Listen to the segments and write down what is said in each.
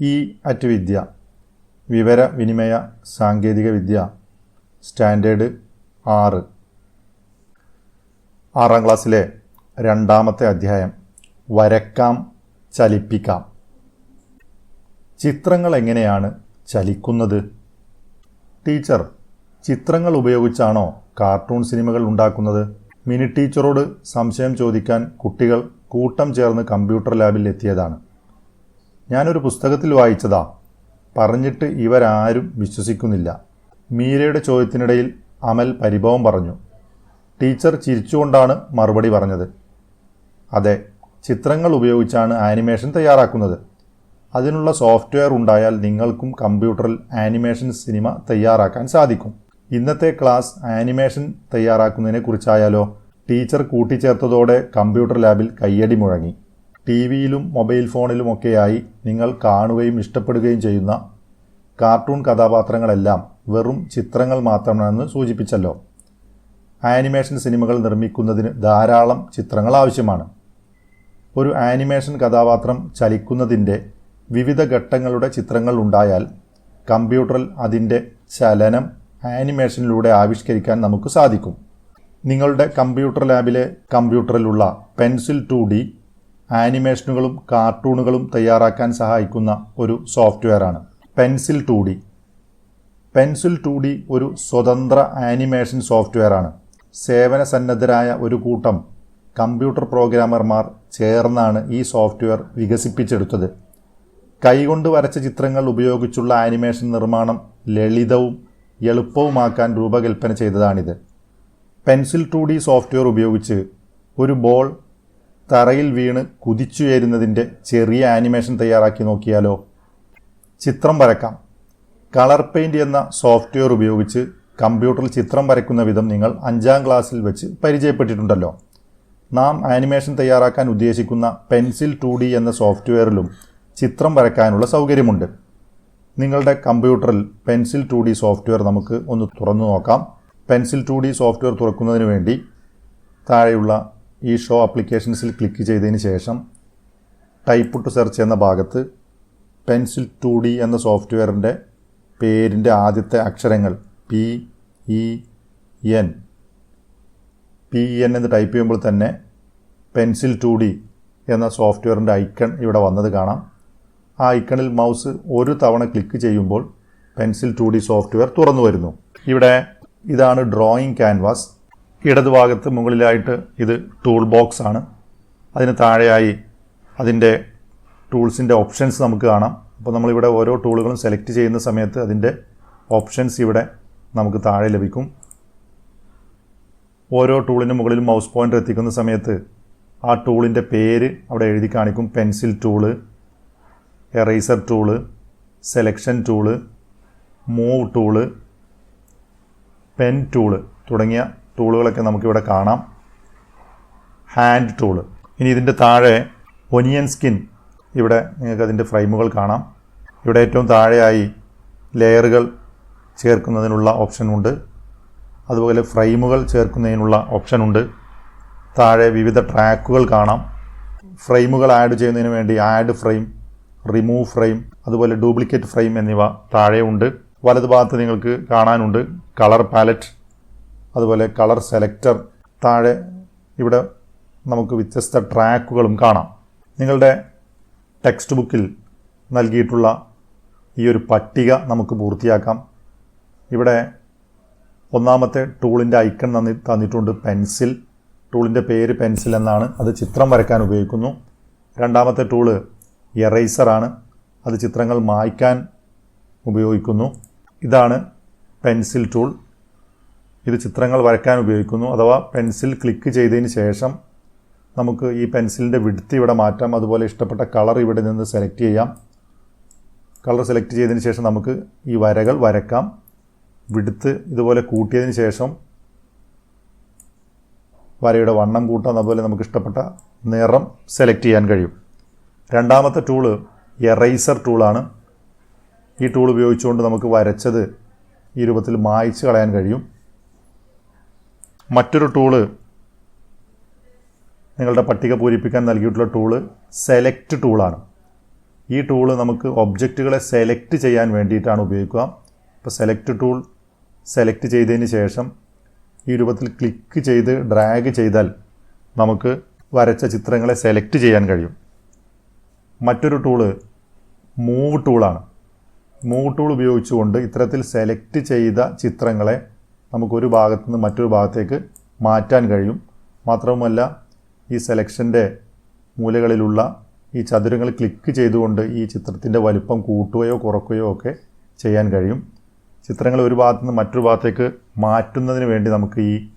E at വിദ്യ വിവരവിനിമയ സാങ്കേതിക വിദ്യ standard ആറ്. ആറാം ക്ലാസ്സിലെ രണ്ടാമത്തെ അധ്യായം വരക്കാം ചലിപ്പിക്കാം. ചിത്രങ്ങൾ എങ്ങനെയാണ് ചലിക്കുന്നത്? ടീച്ചർ ചിത്രങ്ങൾ ഉപയോഗിച്ചാണോ കാർട്ടൂൺ സിനിമകൾ ഉണ്ടാക്കുന്നത്? മിനി ടീച്ചറോട് സംശയം ചോദിക്കാൻ കുട്ടികൾ കൂട്ടം ചേർന്ന് കമ്പ്യൂട്ടർ ലാബിൽ എത്തിയതാണ്. ഞാനൊരു പുസ്തകത്തിൽ വായിച്ചതാ. പറഞ്ഞിട്ട് ഇവരാരും വിശ്വസിക്കുന്നില്ല. മീരയുടെ ചോദ്യത്തിനിടയിൽ അമൽ പരിഭവം പറഞ്ഞു. ടീച്ചർ ചിരിച്ചുകൊണ്ടാണ് മറുപടി പറഞ്ഞത്. അതെ ചിത്രങ്ങൾ ഉപയോഗിച്ചാണ് ആനിമേഷൻ തയ്യാറാക്കുന്നത്. അതിനുള്ള സോഫ്റ്റ്വെയർ ഉണ്ടായാൽ നിങ്ങൾക്കും കമ്പ്യൂട്ടറിൽ ആനിമേഷൻ സിനിമ തയ്യാറാക്കാൻ സാധിക്കും. ഇന്നത്തെ ക്ലാസ് ആനിമേഷൻ തയ്യാറാക്കുന്നതിനെ കുറിച്ചായാലോ? ടീച്ചർ കൂട്ടിച്ചേർത്തതോടെ കമ്പ്യൂട്ടർ ലാബിൽ കയ്യടി മുഴങ്ങി. ടി വിയിലും മൊബൈൽ ഫോണിലുമൊക്കെയായി നിങ്ങൾ കാണുകയും ഇഷ്ടപ്പെടുകയും ചെയ്യുന്ന കാർട്ടൂൺ കഥാപാത്രങ്ങളെല്ലാം വെറും ചിത്രങ്ങൾ മാത്രമാണെന്ന് സൂചിപ്പിച്ചല്ലോ. ആനിമേഷൻ സിനിമകൾ നിർമ്മിക്കുന്നതിന് ധാരാളം ചിത്രങ്ങൾ ആവശ്യമാണ്. ഒരു ആനിമേഷൻ കഥാപാത്രം ചലിക്കുന്നതിന്റെ വിവിധ ഘട്ടങ്ങളുടെ ചിത്രങ്ങൾ ഉണ്ടായാൽ കമ്പ്യൂട്ടറിൽ അതിന്റെ ചലനം ആനിമേഷനിലൂടെ ആവിഷ്കരിക്കാൻ നമുക്ക് സാധിക്കും. നിങ്ങളുടെ കമ്പ്യൂട്ടർ ലാബിലെ കമ്പ്യൂട്ടറിലുള്ള പെൻസിൽ ടു ഡി ആനിമേഷനുകളും കാർട്ടൂണുകളും തയ്യാറാക്കാൻ സഹായിക്കുന്ന ഒരു സോഫ്റ്റ്വെയറാണ് pencil two D pencil two D ഒരു സ്വതന്ത്ര ആനിമേഷൻ സോഫ്റ്റ്വെയറാണ്. സേവന സന്നദ്ധരായ ഒരു കൂട്ടം കമ്പ്യൂട്ടർ പ്രോഗ്രാമർമാർ ചേർന്നാണ് ഈ സോഫ്റ്റ്വെയർ വികസിപ്പിച്ചെടുത്തത്. കൈകൊണ്ട് വരച്ച ചിത്രങ്ങൾ ഉപയോഗിച്ചുള്ള ആനിമേഷൻ നിർമ്മാണം ലളിതവും എളുപ്പവുമാക്കാൻ രൂപകൽപ്പന ചെയ്തതാണിത്. പെൻസിൽ ടു ഡി സോഫ്റ്റ്വെയർ ഉപയോഗിച്ച് ഒരു ബോൾ തറയിൽ വീണ് കുതിച്ചുയരുന്നതിന്റെ ചെറിയ ആനിമേഷൻ തയ്യാറാക്കി നോക്കിയാലോ? ചിത്രം വരക്കാം. കളർ പെയിന്റ് എന്ന സോഫ്റ്റ്വെയർ ഉപയോഗിച്ച് കമ്പ്യൂട്ടറിൽ ചിത്രം വരയ്ക്കുന്ന വിധം നിങ്ങൾ അഞ്ചാം ക്ലാസ്സിൽ വെച്ച് പരിചയപ്പെട്ടിട്ടുണ്ടല്ലോ. നാം ആനിമേഷൻ തയ്യാറാക്കാൻ ഉദ്ദേശിക്കുന്ന പെൻസിൽ ടു ഡി എന്ന സോഫ്റ്റ്വെയറിലും ചിത്രം വരയ്ക്കാനുള്ള സൗകര്യമുണ്ട്. നിങ്ങളുടെ കമ്പ്യൂട്ടറിൽ പെൻസിൽ ടു ഡി സോഫ്റ്റ്വെയർ നമുക്ക് ഒന്ന് തുറന്നു നോക്കാം. പെൻസിൽ ടു ഡി സോഫ്റ്റ്വെയർ തുറക്കുന്നതിന് വേണ്ടി താഴെയുള്ള ഈ ഷോ ആപ്ലിക്കേഷൻസിൽ ക്ലിക്ക് ചെയ്തതിന് ശേഷം ടൈപ്പ് ടു സെർച്ച് എന്ന ഭാഗത്ത് പെൻസിൽ ടു ഡി എന്ന സോഫ്റ്റ്വെയറിന്റെ പേരിന്റെ ആദ്യത്തെ അക്ഷരങ്ങൾ P E N P E N എന്ന് ടൈപ്പ് ചെയ്യുമ്പോൾ തന്നെ പെൻസിൽ ടു ഡി എന്ന സോഫ്റ്റ്വെയറിന്റെ ഐക്കൺ ഇവിടെ വന്നത് കാണാം. ആ ഐക്കണിൽ മൗസ് ഒരു തവണ ക്ലിക്ക് ചെയ്യുമ്പോൾ പെൻസിൽ ടു ഡി സോഫ്റ്റ്വെയർ തുറന്നു വരുന്നു. ഇവിടെ ഇതാണ് ഡ്രോയിങ് ക്യാൻവാസ് ഇടതുഭാഗത്ത് മുകളിലായിട്ട് ഇത് ടൂൾ ബോക്സ് ആണ്. അതിന് താഴെയായി അതിന്റെ ടൂൾസിന്റെ ഓപ്ഷൻസ് നമുക്ക് കാണാം. അപ്പോൾ നമ്മളിവിടെ ഓരോ ടൂളുകളും സെലക്ട് ചെയ്യുന്ന സമയത്ത് അതിന്റെ ഓപ്ഷൻസ് ഇവിടെ നമുക്ക് താഴെ ലഭിക്കും. ഓരോ ടൂളിന് മുകളിൽ മൗസ് പോയിന്റർ എത്തിക്കുന്ന സമയത്ത് ആ ടൂളിന്റെ പേര് അവിടെ എഴുതി കാണിക്കും. Pencil tool eraser tool selection tool move tool pen tool തുടങ്ങിയ ടൂളുകളൊക്കെ നമുക്കിവിടെ കാണാം. ഹാൻഡ് ടൂൾ ഇനി ഇതിന്റെ താഴെ ഒനിയൻ സ്കിൻ ഇവിടെ നിങ്ങൾക്ക് അതിന്റെ ഫ്രെയിമുകൾ കാണാം. ഇവിടെ ഏറ്റവും താഴെയായി ലെയറുകൾ ചേർക്കുന്നതിനുള്ള ഓപ്ഷനുണ്ട് അതുപോലെ ഫ്രെയിമുകൾ ചേർക്കുന്നതിനുള്ള ഓപ്ഷനുണ്ട് താഴെ വിവിധ ട്രാക്കുകൾ കാണാം. ഫ്രെയിമുകൾ ആഡ് ചെയ്യുന്നതിന് വേണ്ടി ആഡ് ഫ്രെയിം റിമൂവ് ഫ്രെയിം അതുപോലെ ഡ്യൂപ്ലിക്കേറ്റ് ഫ്രെയിം എന്നിവ താഴെയുണ്ട്. വലതുഭാഗത്ത് നിങ്ങൾക്ക് കാണാനുണ്ട് കളർ പാലറ്റ് അതുപോലെ കളർ സെലക്ടർ താഴെ ഇവിടെ നമുക്ക് വ്യത്യസ്ത ട്രാക്കുകളും കാണാം. നിങ്ങളുടെ ടെക്സ്റ്റ് ബുക്കിൽ നൽകിയിട്ടുള്ള ഈ ഒരു പട്ടിക നമുക്ക് പൂർത്തിയാക്കാം. ഇവിടെ ഒന്നാമത്തെ ടൂളിന്റെ ഐക്കൺ തന്നി തന്നിട്ടുണ്ട് പെൻസിൽ. ടൂളിന്റെ പേര് പെൻസിൽ എന്നാണ്. അത് ചിത്രം വരയ്ക്കാൻ ഉപയോഗിക്കുന്നു. രണ്ടാമത്തെ ടൂൾ എറൈസറാണ് അത് ചിത്രങ്ങൾ മായ്ക്കാൻ ഉപയോഗിക്കുന്നു. ഇതാണ് പെൻസിൽ ടൂൾ. ഇത് ചിത്രങ്ങൾ വരയ്ക്കാൻ ഉപയോഗിക്കുന്നു. അഥവാ പെൻസിൽ ക്ലിക്ക് ചെയ്തതിന് ശേഷം നമുക്ക് ഈ പെൻസിലിന്റെ വിടുത്ത് ഇവിടെ മാറ്റാം. അതുപോലെ ഇഷ്ടപ്പെട്ട കളർ ഇവിടെ നിന്ന് സെലക്ട് ചെയ്യാം. കളർ സെലക്ട് ചെയ്തതിന് ശേഷം നമുക്ക് ഈ വരകൾ വരക്കാം. വിടുത്ത് ഇതുപോലെ കൂട്ടിയതിന് ശേഷം വരയുടെ വണ്ണം കൂട്ടാം. അതുപോലെ നമുക്ക് ഇഷ്ടപ്പെട്ട നിറം സെലക്ട് ചെയ്യാൻ കഴിയും. രണ്ടാമത്തെ ടൂൾ എറൈസർ ടൂളാണ് ഈ ടൂൾ ഉപയോഗിച്ചുകൊണ്ട് നമുക്ക് വരച്ചത് ഈ രൂപത്തിൽ മായ്ച്ച് കളയാൻ കഴിയും. മറ്റൊരു ടൂൾ നിങ്ങളുടെ പട്ടിക പൂരിപ്പിക്കാൻ നൽകിയിട്ടുള്ള ടൂൾ സെലക്ട് ടൂളാണ് ഈ ടൂൾ നമുക്ക് ഒബ്ജക്റ്റുകളെ സെലക്ട് ചെയ്യാൻ വേണ്ടിയിട്ടാണ് ഉപയോഗിക്കുക. ഇപ്പോൾ സെലക്ട് ടൂൾ സെലക്ട് ചെയ്തതിന് ശേഷം ഈ രൂപത്തിൽ ക്ലിക്ക് ചെയ്ത് ഡ്രാഗ് ചെയ്താൽ നമുക്ക് വരച്ച ചിത്രങ്ങളെ സെലക്ട് ചെയ്യാൻ കഴിയും. മറ്റൊരു ടൂൾ മൂവ് ടൂളാണ് മൂവ് ടൂൾ ഉപയോഗിച്ചുകൊണ്ട് ഇത്തരത്തിൽ സെലക്ട് ചെയ്ത ചിത്രങ്ങളെ നമുക്കൊരു ഭാഗത്തു നിന്ന് മറ്റൊരു ഭാഗത്തേക്ക് മാറ്റാൻ കഴിയും. മാത്രവുമല്ല ഈ സെലക്ഷന്റെ മൂലകളിലുള്ള ഈ ചതുരങ്ങൾ ക്ലിക്ക് ചെയ്തുകൊണ്ട് ഈ ചിത്രത്തിന്റെ വലിപ്പം കൂട്ടുകയോ കുറക്കുകയോ ഒക്കെ ചെയ്യാൻ കഴിയും. ചിത്രങ്ങൾ ഒരു ഭാഗത്തു നിന്ന് മറ്റൊരു ഭാഗത്തേക്ക് മാറ്റുന്നതിന് വേണ്ടി നമുക്ക് ഈ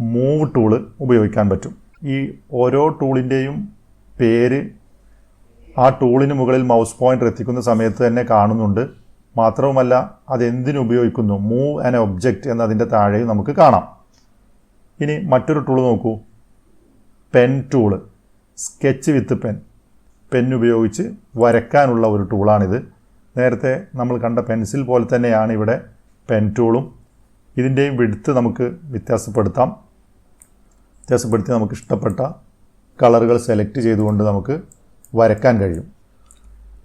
മൂവ് ടൂൾ ഉപയോഗിക്കാൻ പറ്റും. ഈ ഓരോ ടൂളിന്റെയും പേര് ആ ടൂളിന് മുകളിൽ മൗസ് പോയിന്റർ എത്തിക്കുന്ന സമയത്ത് തന്നെ കാണുന്നുണ്ട്. മാത്രവുമല്ല അതെന്തിനുപയോഗിക്കുന്നു മൂവ് ആൻ ഒബ്ജക്റ്റ് എന്നതിന്റെ താഴെയും നമുക്ക് കാണാം. ഇനി മറ്റൊരു ടൂൾ നോക്കൂ. Pen tool sketch with pen pen ഉപയോഗിച്ച് വരയ്ക്കാനുള്ള ഒരു ടൂളാണിത് നേരത്തെ നമ്മൾ കണ്ട പെൻസിൽ പോലെ തന്നെയാണ് ഇവിടെ പെൻ ടൂളും ഇതിന്റെയും വിടുത്ത് നമുക്ക് വ്യത്യാസപ്പെടുത്താം. വ്യത്യാസപ്പെടുത്തി നമുക്ക് ഇഷ്ടപ്പെട്ട കളറുകൾ സെലക്ട് ചെയ്തുകൊണ്ട് നമുക്ക് വരയ്ക്കാൻ കഴിയും.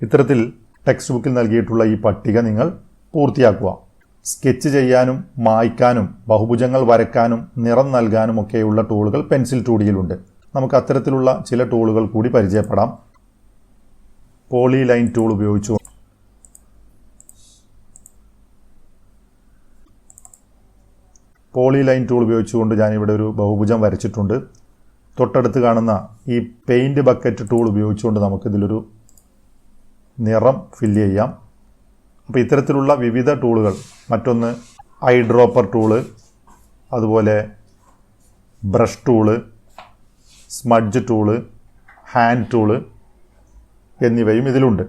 ഇത്തരത്തിൽ ടെക്സ്റ്റ് ബുക്കിൽ നൽകിയിട്ടുള്ള ഈ പട്ടിക നിങ്ങൾ പൂർത്തിയാക്കുക. സ്കെച്ച് ചെയ്യാനും മായ്ക്കാനും ബഹുഭുജങ്ങൾ വരയ്ക്കാനും നിറം നൽകാനും ഒക്കെയുള്ള ടൂളുകൾ പെൻസിൽ ടൂഡിയിലുണ്ട് നമുക്ക് അത്തരത്തിലുള്ള ചില ടൂളുകൾ കൂടി പരിചയപ്പെടാം. പോളി ലൈൻ ടൂൾ ഉപയോഗിച്ചു. പോളി ലൈൻ ടൂൾ ഉപയോഗിച്ചുകൊണ്ട് ഞാനിവിടെ ഒരു ബഹുഭുജം വരച്ചിട്ടുണ്ട്. തൊട്ടടുത്ത് കാണുന്ന ഈ പെയിന്റ് ബക്കറ്റ് ടൂൾ ഉപയോഗിച്ചുകൊണ്ട് നമുക്കിതിലൊരു നിറം ഫില്ല് ചെയ്യാം. അപ്പോൾ ഇത്തരത്തിലുള്ള വിവിധ ടൂളുകൾ മറ്റൊന്ന് ഐ ഡ്രോപ്പർ ടൂൾ അതുപോലെ brush tool smudge tool hand tool എന്നിവയും ഇതിലുണ്ട്.